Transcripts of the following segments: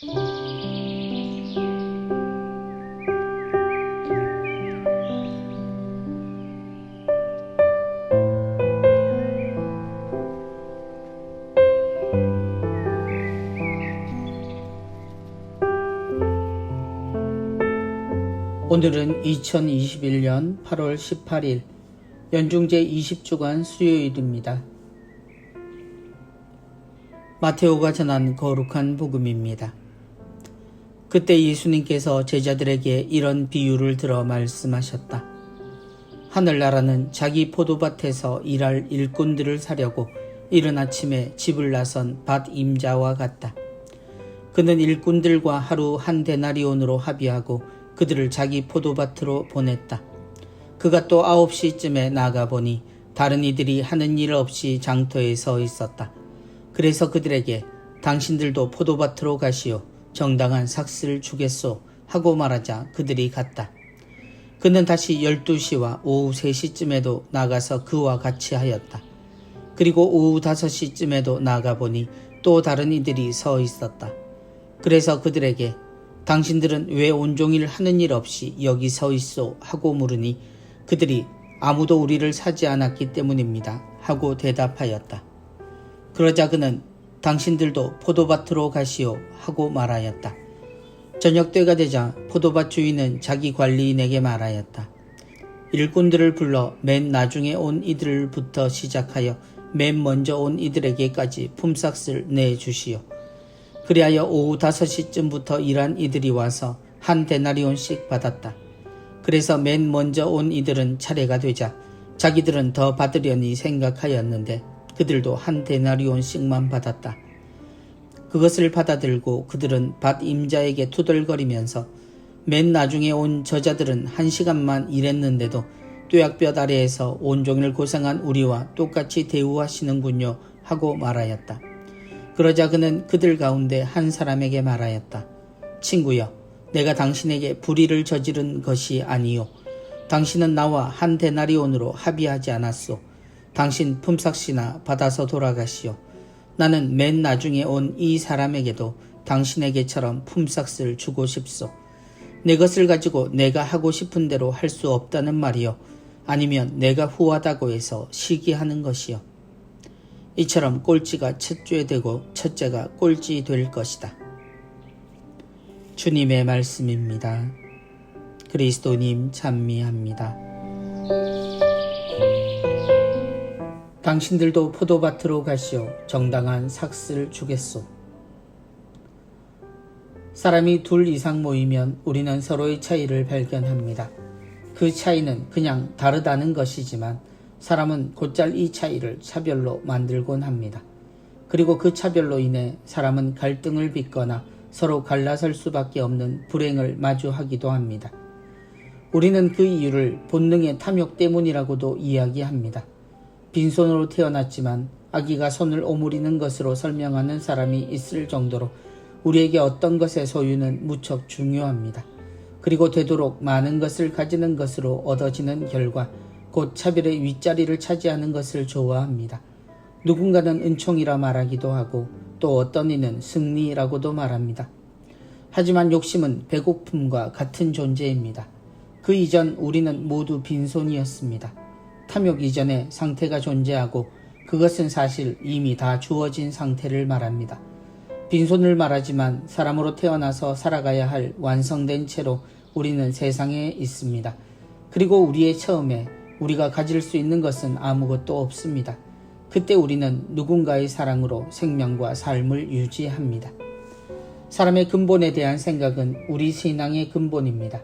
오늘은 2021년 8월 18일 연중제 20주간 수요일입니다. 마테오가 전한 거룩한 복음입니다. 그때 예수님께서 제자들에게 이런 비유를 들어 말씀하셨다. 하늘나라는 자기 포도밭에서 일할 일꾼들을 사려고 이른 아침에 집을 나선 밭 임자와 같다. 그는 일꾼들과 하루 한 데나리온으로 합의하고 그들을 자기 포도밭으로 보냈다. 그가 또 아홉 시쯤에 나가 보니 다른 이들이 하는 일 없이 장터에 서 있었다. 그래서 그들에게 당신들도 포도밭으로 가시오. 정당한 삭스를 주겠소. 하고 말하자 그들이 갔다. 그는 다시 열두 시와 오후 세 시쯤에도 나가서 그와 같이 하였다. 그리고 오후 다섯 시쯤에도 나가 보니 또 다른 이들이 서 있었다. 그래서 그들에게 당신들은 왜 온종일 하는 일 없이 여기 서 있소? 하고 물으니 그들이 아무도 우리를 사지 않았기 때문입니다. 하고 대답하였다. 그러자 그는 당신들도 포도밭으로 가시오. 하고 말하였다. 저녁 때가 되자 포도밭 주인은 자기 관리인에게 말하였다. 일꾼들을 불러 맨 나중에 온 이들부터 시작하여 맨 먼저 온 이들에게까지 품삯을 내주시오. 그리하여 오후 5시쯤부터 일한 이들이 와서 한 데나리온씩 받았다. 그래서 맨 먼저 온 이들은 차례가 되자 자기들은 더 받으려니 생각하였는데 그들도 한 데나리온씩만 받았다. 그것을 받아들고 그들은 밭 임자에게 투덜거리면서 맨 나중에 온 저자들은 한 시간만 일했는데도 뙤약볕 아래에서 온종일 고생한 우리와 똑같이 대우하시는군요 하고 말하였다. 그러자 그는 그들 가운데 한 사람에게 말하였다. 친구여, 내가 당신에게 불의를 저지른 것이 아니요. 당신은 나와 한 데나리온으로 합의하지 않았소. 당신 품삯이나 받아서 돌아가시오. 나는 맨 나중에 온 이 사람에게도 당신에게처럼 품삯을 주고 싶소. 내 것을 가지고 내가 하고 싶은 대로 할 수 없다는 말이요. 아니면 내가 후하다고 해서 시기하는 것이요. 이처럼 꼴찌가 첫째 되고 첫째가 꼴찌 될 것이다. 주님의 말씀입니다. 그리스도님 찬미합니다. 당신들도 포도밭으로 가시오. 정당한 삭스를 주겠소. 사람이 둘 이상 모이면 우리는 서로의 차이를 발견합니다. 그 차이는 그냥 다르다는 것이지만 사람은 곧잘 이 차이를 차별로 만들곤 합니다. 그리고 그 차별로 인해 사람은 갈등을 빚거나 서로 갈라설 수밖에 없는 불행을 마주하기도 합니다. 우리는 그 이유를 본능의 탐욕 때문이라고도 이야기합니다. 빈손으로 태어났지만 아기가 손을 오므리는 것으로 설명하는 사람이 있을 정도로 우리에게 어떤 것의 소유는 무척 중요합니다. 그리고 되도록 많은 것을 가지는 것으로 얻어지는 결과 곧 차별의 윗자리를 차지하는 것을 좋아합니다. 누군가는 은총이라 말하기도 하고 또 어떤 이는 승리라고도 말합니다. 하지만 욕심은 배고픔과 같은 존재입니다. 그 이전 우리는 모두 빈손이었습니다. 탐욕 이전에 상태가 존재하고 그것은 사실 이미 다 주어진 상태를 말합니다. 빈손을 말하지만 사람으로 태어나서 살아가야 할 완성된 채로 우리는 세상에 있습니다. 그리고 우리의 처음에 우리가 가질 수 있는 것은 아무것도 없습니다. 그때 우리는 누군가의 사랑으로 생명과 삶을 유지합니다. 사람의 근본에 대한 생각은 우리 신앙의 근본입니다.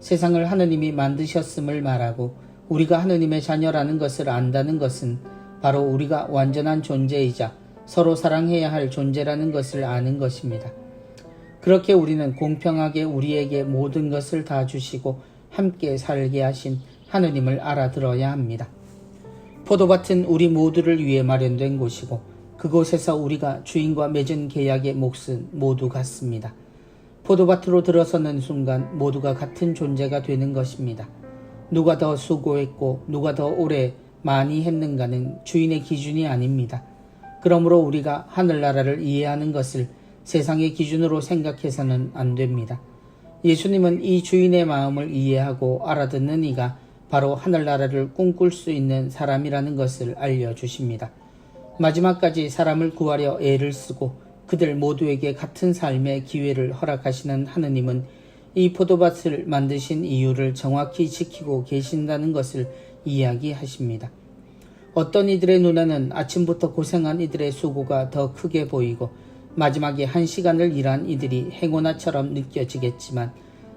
세상을 하느님이 만드셨음을 말하고 우리가 하느님의 자녀라는 것을 안다는 것은 바로 우리가 완전한 존재이자 서로 사랑해야 할 존재라는 것을 아는 것입니다. 그렇게 우리는 공평하게 우리에게 모든 것을 다 주시고 함께 살게 하신 하느님을 알아들어야 합니다. 포도밭은 우리 모두를 위해 마련된 곳이고 그곳에서 우리가 주인과 맺은 계약의 몫은 모두 같습니다. 포도밭으로 들어서는 순간 모두가 같은 존재가 되는 것입니다. 누가 더 수고했고 누가 더 오래 많이 했는가는 주인의 기준이 아닙니다. 그러므로 우리가 하늘나라를 이해하는 것을 세상의 기준으로 생각해서는 안 됩니다. 예수님은 이 주인의 마음을 이해하고 알아듣는 이가 바로 하늘나라를 꿈꿀 수 있는 사람이라는 것을 알려주십니다. 마지막까지 사람을 구하려 애를 쓰고 그들 모두에게 같은 삶의 기회를 허락하시는 하느님은 이 포도밭을 만드신 이유를 정확히 지키고 계신다는 것을 이야기하십니다. 어떤 이들의 눈에는 아침부터 고생한 이들의 수고가 더 크게 보이고 마지막에 한 시간을 일한 이들이 행운아처럼 느껴지겠지만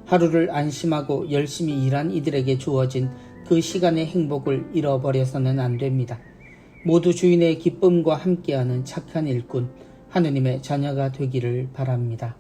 하루를 안심하고 열심히 일한 이들에게 주어진 그 시간의 행복을 잃어버려서는 안 됩니다. 모두 주인의 기쁨과 함께하는 착한 일꾼, 하느님의 자녀가 되기를 바랍니다.